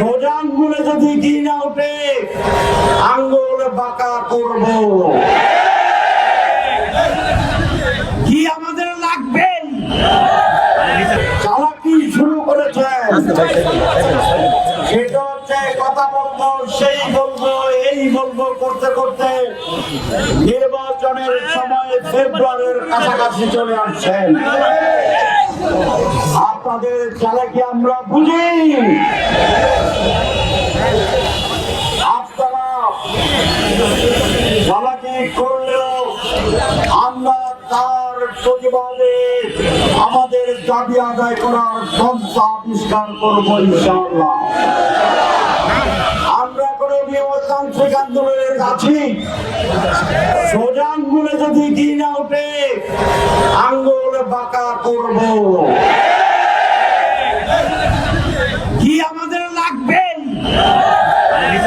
সোজা আঙ্গুলে যদি ঘি না ওঠে আঙ্গুল বাঁকা করব। কি আমাদের লাগবে। চালাকি শুরু করেছে? সেটা হচ্ছে কথা বলব, সেই বলব, এই বলব করতে করতে নির্বাচনের সময় ফেব্রুয়ারির কাছাকাছি চলে আসছেন আপনাদের চালাকি আমরা বুঝি? আমরা তার প্রতিবাদে আমাদের দাবি আদায় করার পন্থা আবিষ্কার করব ইনশাআল্লাহ। আমরা কোনো নিয়মতান্ত্রিক আন্দোলনের আছি সোজা আঙ্গুলে যদি দিন না ওঠে আঙ্গুল বাঁকা করব।